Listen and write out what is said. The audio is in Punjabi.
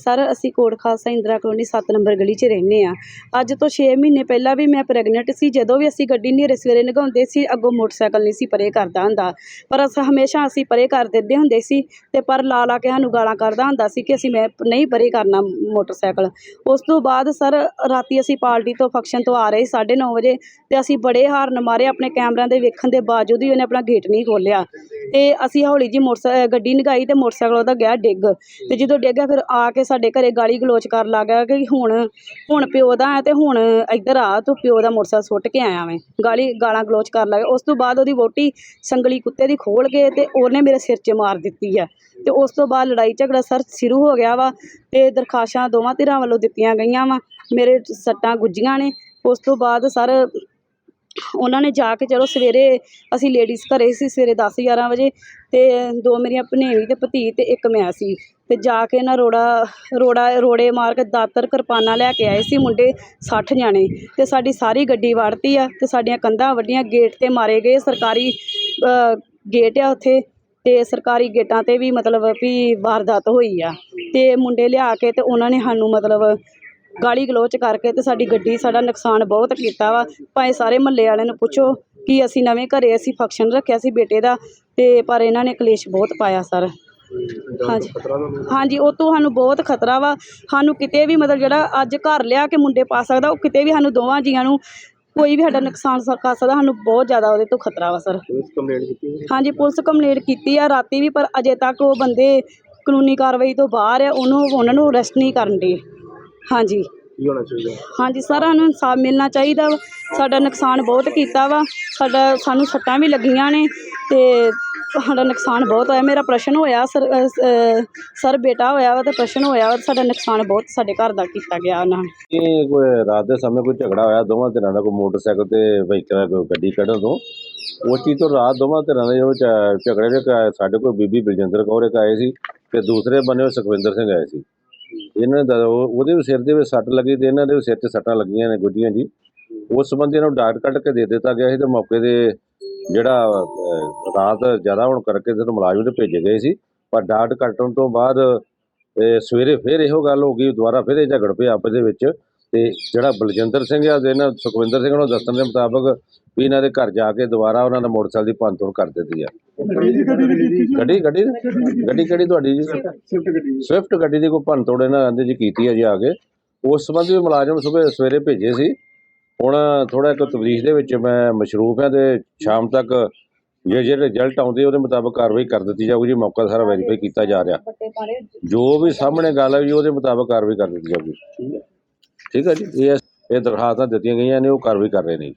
ਸਰ, ਅਸੀਂ ਕੋਟ ਖਾਲਸਾ ਇੰਦਰਾ ਕਲੋਨੀ 7 ਨੰਬਰ ਗਲੀ 'ਚ ਰਹਿੰਦੇ ਆ ਅੱਜ ਤੋਂ 6 ਮਹੀਨੇ ਪਹਿਲਾਂ ਵੀ ਮੈਂ ਪ੍ਰੈਗਨੈਂਟ ਸੀ। ਜਦੋਂ ਵੀ ਅਸੀਂ ਗੱਡੀ ਨੇਰੇ ਸਵੇਰੇ ਲਗਾਉਂਦੇ ਸੀ, ਅੱਗੋਂ ਮੋਟਰਸਾਈਕਲ ਨਹੀਂ ਸੀ ਪਰੇ ਕਰਦਾ ਹੁੰਦਾ। ਪਰ ਅਸ, ਹਮੇਸ਼ਾ ਅਸੀਂ ਪਰੇ ਕਰ ਦਿੰਦੇ ਹੁੰਦੇ ਸੀ ਤੇ ਪਰ ਲਾ ਲਾ ਕੇ ਸਾਨੂੰ ਗਾਲਾਂ ਕੱਢਦਾ ਹੁੰਦਾ ਸੀ ਕਿ ਅਸੀਂ ਮੈਂ ਨਹੀਂ ਪਰੇ ਕਰਨਾ ਮੋਟਰਸਾਈਕਲ। ਉਸ ਤੋਂ ਬਾਅਦ ਸਰ, ਰਾਤੀ ਅਸੀਂ ਪਾਰਟੀ ਤੋਂ ਫੰਕਸ਼ਨ ਤੋਂ ਆ ਰਹੇ 9:30 ਵਜੇ ਤੇ ਅਸੀਂ ਬੜੇ ਹਾਰਨ ਮਾਰੇ ਆਪਣੇ ਕੈਮਰਿਆਂ ਦੇ ਵੇਖਣ ਦੇ ਬਾਵਜੂਦ ਵੀ ਉਹਨੇ ਆਪਣਾ ਗੇਟ ਨਹੀਂ ਖੋਲ੍ਹਿਆ। ਤੇ ਅਸੀਂ ਹੌਲੀ ਜੀ ਮੋਟਰਸਾਈਕਲ ਗੱਡੀ ਨਗਾਈ ਤੇ ਮੋਟਰਸਾਈਕਲ ਉਹਦਾ ਗਿਆ ਡਿੱਗ। ਤੇ ਜਦੋਂ ਡਿੱਗਿਆ ਫਿਰ ਆ ਕੇ ਸਾਡੇ ਘਰੇ ਗਾਲੀ ਗਲੋਚ ਕਰ ਲੱਗ ਗਿਆ ਕਿ ਹੁਣ ਹੁਣ ਪਿਓ ਦਾ ਹੈ ਤੇ ਹੁਣ ਇੱਧਰ ਆ, ਤੂੰ ਪਿਓ ਦਾ ਮੋਟਰਸਾਈਕਲ ਸੁੱਟ ਕੇ ਆਇਆ ਮੈਂ ਗਾਲੀ, ਗਾਲਾਂ ਗਲੋਚ ਕਰ ਲੱਗ ਗਿਆ। ਉਸ ਤੋਂ ਬਾਅਦ ਉਹਦੀ ਵੋਟੀ ਸੰਗਲੀ ਕੁੱਤੇ ਦੀ ਖੋਲ ਕੇ ਤੇ ਉਹਨੇ ਮੇਰੇ ਸਿਰ 'ਚ ਮਾਰ ਦਿੱਤੀ ਆ। ਤੇ ਉਸ ਤੋਂ ਬਾਅਦ ਲੜਾਈ ਝਗੜਾ ਸਰ, ਸ਼ੁਰੂ ਹੋ ਗਿਆ ਵਾ ਤੇ ਦਰਖਾਸ਼ਾਂ ਦੋਵਾਂ ਧਿਰਾਂ ਵੱਲੋਂ ਦਿੱਤੀਆਂ ਗਈਆਂ ਵਾ। ਮੇਰੇ ਸੱਟਾਂ ਗੁੱਜੀਆਂ ਨੇ। ਉਸ ਤੋਂ ਬਾਅਦ ਸਰ ਉਹਨਾਂ ਨੇ ਜਾ ਕੇ ਚਲੋ ਸਵੇਰੇ ਅਸੀਂ ਲੇਡੀਜ਼ ਘਰੇ ਸੀ, ਸਵੇਰੇ 10 11 ਵਜੇ ਤੇ ਦੋ ਮੇਰੀਆਂ ਭਨੇਵੀਂ ਤੇ ਭਤੀ ਤੇ ਇੱਕ ਮੈਂ ਸੀ ਤੇ ਜਾ ਕੇ ਨਾ ਰੋੜਾ ਰੋੜਾ, ਰੋੜੇ ਮਾਰ ਕੇ ਦਾਤਰ ਕਿਰਪਾਨਾਂ ਲੈ ਕੇ ਆਏ ਸੀ ਮੁੰਡੇ 60 ਜਾਣੇ ਤੇ ਸਾਡੀ ਸਾਰੀ ਗੱਡੀ ਵੜਤੀ ਆ ਤੇ ਸਾਡੀਆਂ ਕੰਧਾਂ ਵੱਡੀਆਂ ਗੇਟ ਤੇ ਮਾਰੇ ਗਏ, ਸਰਕਾਰੀ ਗੇਟ ਆ ਉੱਥੇ ਤੇ ਸਰਕਾਰੀ ਗੇਟਾਂ ਤੇ ਵੀ ਮਤਲਬ ਵੀ ਵਾਰਦਾਤ ਹੋਈ ਆ ਤੇ ਮੁੰਡੇ ਲਿਆ ਕੇ ਤੇ ਉਹਨਾਂ ਨੇ ਸਾਨੂੰ ਮਤਲਬ ਗਾਲੀ ਗਲੋਚ ਕਰਕੇ ਤੇ ਸਾਡੀ ਗੱਡੀ ਸਾਡਾ ਨੁਕਸਾਨ ਬਹੁਤ ਕੀਤਾ ਵਾ। ਭਾਵੇਂ ਸਾਰੇ ਮਹੱਲੇ ਵਾਲਿਆਂ ਨੂੰ ਪੁੱਛੋ ਕਿ ਅਸੀਂ ਨਵੇਂ ਘਰੇ ਅਸੀਂ ਫੰਕਸ਼ਨ ਰੱਖਿਆ ਸੀ ਬੇਟੇ ਦਾ ਤੇ ਪਰ ਇਹਨਾਂ ਨੇ ਕਲੇਸ਼ ਬਹੁਤ ਪਾਇਆ ਸਰ। ਹਾਂਜੀ। ਹਾਂਜੀ ਉਹ ਤੋਂ ਸਾਨੂੰ ਬਹੁਤ ਖਤਰਾ ਵਾ। ਸਾਨੂੰ ਕਿਤੇ ਵੀ ਮਤਲਬ ਜਿਹੜਾ ਅੱਜ ਘਰ ਲਿਆ ਕੇ ਮੁੰਡੇ ਪਾ ਸਕਦਾ ਉਹ ਕਿਤੇ ਵੀ ਸਾਨੂੰ ਦੋਵਾਂ ਜੀਆਂ ਨੂੰ ਕੋਈ ਵੀ ਸਾਡਾ ਨੁਕਸਾਨ ਕਰ ਸਕਦਾ ਸਾਨੂੰ ਬਹੁਤ ਜ਼ਿਆਦਾ ਉਹਦੇ ਤੋਂ ਖਤਰਾ ਵਾ ਸਰ। ਹਾਂਜੀ ਪੁਲਿਸ ਕੰਪਲੇਂਟ ਕੀਤੀ ਆ ਰਾਤੀ ਵੀ ਪਰ ਅਜੇ ਤੱਕ ਉਹ ਬੰਦੇ ਕਾਨੂੰਨੀ ਕਾਰਵਾਈ ਤੋਂ ਬਾਹਰ ਆ ਉਹਨੂੰ ਉਹਨਾਂ ਨੂੰ ਅਰੈਸਟ ਨਹੀਂ ਕਰਨ ਦੇ। ਹਾਂਜੀ। ਕੀ ਹੋਣਾ ਚਾਹੀਦਾ? ਹਾਂਜੀ ਸਾਰਿਆਂ ਨੂੰ ਇਨਸਾਫ ਮਿਲਣਾ ਚਾਹੀਦਾ ਵਾ। ਸਾਡਾ ਨੁਕਸਾਨ ਬਹੁਤ ਕੀਤਾ ਵਾ। ਸਾਡਾ ਸਾਨੂੰ ਸੱਟਾਂ ਵੀ ਲੱਗੀਆਂ ਨੇ ਤੇ ਸਾਡਾ ਨੁਕਸਾਨ ਬਹੁਤ ਹੋਇਆ। ਮੇਰਾ ਪ੍ਰਸ਼ਨ ਹੋਇਆ ਸਰ ਅ, ਅ, ਸਰ ਬੇਟਾ ਹੋਇਆ ਵਾ ਤੇ ਪ੍ਰਸ਼ਨ ਹੋਇਆ ਵਾ ਤੇ ਸਾਡਾ ਨੁਕਸਾਨ ਬਹੁਤ ਸਾਡੇ ਘਰ ਦਾ ਕੀਤਾ ਗਿਆ ਉਹਨਾਂ ਨੇ। ਇਹ ਕੋਈ ਰਾਤ ਦੇ ਸਮੇਂ ਕੋਈ ਝਗੜਾ ਹੋਇਆ? ਦੋਵਾਂ ਧਿਰਾਂ ਦਾ ਕੋਈ ਮੋਟਰਸਾਈਕਲ ਤੇ ਵਹੀਕਲ ਕੋਈ ਗੱਡੀ ਕੱਢਣ ਤੋਂ? ਉਸ ਚੀਜ਼ ਤੋਂ ਰਾਤ ਦੋਵਾਂ ਧਿਰਾਂ ਦੇ ਜੋ ਝ- ਝਗੜੇ ਦੇ ਕ- ਸਾਡੇ ਕੋਲ ਬੀਬੀ ਬਲਜਿੰਦਰ ਕੌਰ ਇੱਕ ਆਏ ਸੀ ਤੇ ਦੂਸਰੇ ਬੰਨੇ ਉਹ ਸੁਖਵਿੰਦਰ ਸਿੰਘ ਆਏ ਸੀ। ਇਹਨਾਂ ਦਾ ਉਹਦੇ ਵੀ ਸਿਰ ਦੇ ਵਿੱਚ ਸੱਟ ਲੱਗੀ ਤੇ ਇਹਨਾਂ ਦੇ ਵੀ ਸਿਰ 'ਚ ਸੱਟਾਂ ਲੱਗੀਆਂ ਨੇ ਗੁੱਡੀਆਂ ਜੀ। ਉਸ ਸੰਬੰਧੀ ਇਹਨੂੰ ਡਾਟ ਕੱਢ ਕੇ ਦੇ ਦਿੱਤਾ ਗਿਆ ਸੀ ਤੇ ਮੌਕੇ ਦੇ ਜਿਹੜਾ ਰਾਤ ਜ਼ਿਆਦਾ ਹੋਣ ਕਰਕੇ ਤੇ ਮੁਲਾਜ਼ਮ ਤੇ ਭੇਜੇ ਗਏ ਸੀ। ਪਰ ਡਾਟ ਕੱਟਣ ਤੋਂ ਬਾਅਦ ਸਵੇਰੇ ਫਿਰ ਇਹੋ ਗੱਲ ਹੋ ਗਈ, ਦੁਬਾਰਾ ਫਿਰ ਇਹ ਝਗੜ ਪਏ ਆਪਸ ਦੇ ਵਿੱਚ। ਤੇ ਜਿਹੜਾ ਬਲਜਿੰਦਰ ਸਿੰਘ ਆ ਤੇ ਇਹਨਾਂ ਸੁਖਵਿੰਦਰ ਸਿੰਘ ਨੂੰ ਦੱਸਣ ਦੇ ਮੁਤਾਬਕ ਵੀ ਇਹਨਾਂ ਦੇ ਘਰ ਜਾ ਕੇ ਦੁਬਾਰਾ ਉਹਨਾਂ ਨੇ ਮੋਟਰਸਾਈਕਲ ਦੀ ਭੰਨਤੋੜ ਕਰ ਦਿੱਤੀ ਆ। ਗੱਡੀ ਗੱਡੀ ਗੱਡੀ ਕਿਹੜੀ ਤੁਹਾਡੀ ਜੀ? ਗੱਡੀ ਸਵਿਫਟ ਗੱਡੀ ਦੀ ਕੋਈ ਭੰਨਤੋੜ ਇਹਨਾਂ ਆਂਦੇ ਜੀ ਕੀਤੀ ਆ ਜੀ ਆ ਕੇ। ਉਸ ਸੰਬੰਧੀ ਵੀ ਮੁਲਾਜ਼ਮ ਸਵੇਰੇ ਸਵੇਰੇ ਭੇਜੇ ਸੀ। ਹੁਣ ਥੋੜਾ ਇੱਕ ਤਬਦੀਸ਼ ਦੇ ਵਿੱਚ ਮੈਂ ਮਸ਼ਰੂਫ ਹਾਂ ਤੇ ਸ਼ਾਮ ਤੱਕ ਜੇ ਜਿਹੜੇ ਰਿਜ਼ਲਟ ਆਉਂਦੇ ਉਹਦੇ ਮੁਤਾਬਕ ਕਾਰਵਾਈ ਕਰ ਦਿੱਤੀ ਜਾਊਗੀ ਜੀ। ਮੌਕਾ ਸਾਰਾ ਵੈਰੀਫਾਈ ਕੀਤਾ ਜਾ ਰਿਹਾ। ਜੋ ਵੀ ਸਾਹਮਣੇ ਗੱਲ ਹੈ ਜੀ ਉਹਦੇ ਮੁਤਾਬਕ ਕਾਰਵਾਈ ਕਰ ਦਿੱਤੀ ਜਾਊਗੀ। ਠੀਕ ਹੈ। ਜੀ? ਇਹ ਇਹ ਦਰਖਾਸਤਾਂ ਦਿੱਤੀਆਂ ਗਈਆਂ ਨੇ ਉਹ ਕਾਰਵਾਈ ਕਰ ਰਹੇ ਨੇ ਜੀ।